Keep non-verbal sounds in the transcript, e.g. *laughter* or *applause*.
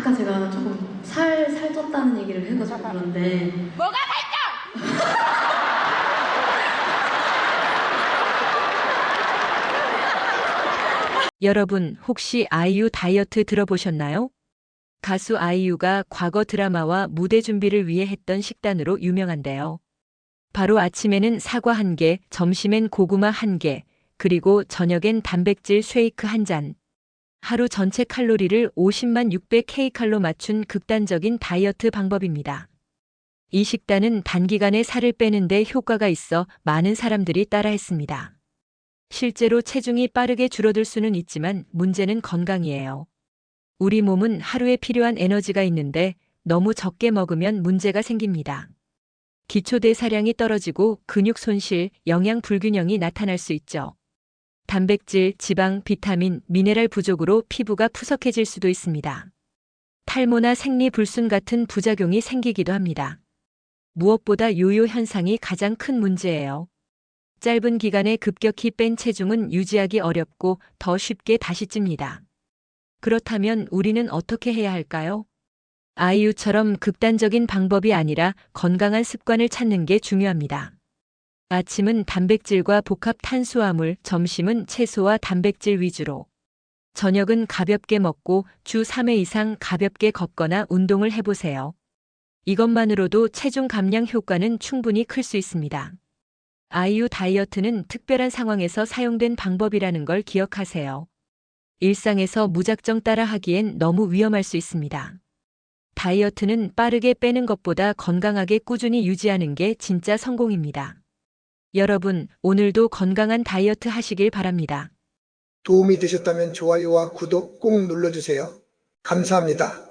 아까 제가 조금 살, 살쪘다는 얘기를 해가지고 그런데. 뭐가 *laughs* 여러분 혹시 아이유 다이어트 들어보셨나요? 가수 아이유가 과거 드라마와 무대 준비를 위해 했던 식단으로 유명한데요. 바로 아침에는 사과 한 개, 점심엔 고구마 한 개, 그리고 저녁엔 단백질 쉐이크 한 잔. 하루 전체 칼로리를 50만 600kcal로 맞춘 극단적인 다이어트 방법입니다. 이 식단은 단기간에 살을 빼는데 효과가 있어 많은 사람들이 따라했습니다. 실제로 체중이 빠르게 줄어들 수는 있지만 문제는 건강이에요. 우리 몸은 하루에 필요한 에너지가 있는데 너무 적게 먹으면 문제가 생깁니다. 기초대사량이 떨어지고 근육 손실, 영양 불균형이 나타날 수 있죠. 단백질, 지방, 비타민, 미네랄 부족으로 피부가 푸석해질 수도 있습니다. 탈모나 생리 불순 같은 부작용이 생기기도 합니다. 무엇보다 요요 현상이 가장 큰 문제예요. 짧은 기간에 급격히 뺀 체중은 유지하기 어렵고 더 쉽게 다시 찝니다. 그렇다면 우리는 어떻게 해야 할까요? 아이유처럼 극단적인 방법이 아니라 건강한 습관을 찾는 게 중요합니다. 아침은 단백질과 복합 탄수화물, 점심은 채소와 단백질 위주로. 저녁은 가볍게 먹고 주 3회 이상 가볍게 걷거나 운동을 해보세요. 이것만으로도 체중 감량 효과는 충분히 클 수 있습니다. 아이유 다이어트는 특별한 상황에서 사용된 방법이라는 걸 기억하세요. 일상에서 무작정 따라하기엔 너무 위험할 수 있습니다. 다이어트는 빠르게 빼는 것보다 건강하게 꾸준히 유지하는 게 진짜 성공입니다. 여러분, 오늘도 건강한 다이어트 하시길 바랍니다. 도움이 되셨다면 좋아요와 구독 꼭 눌러주세요. 감사합니다.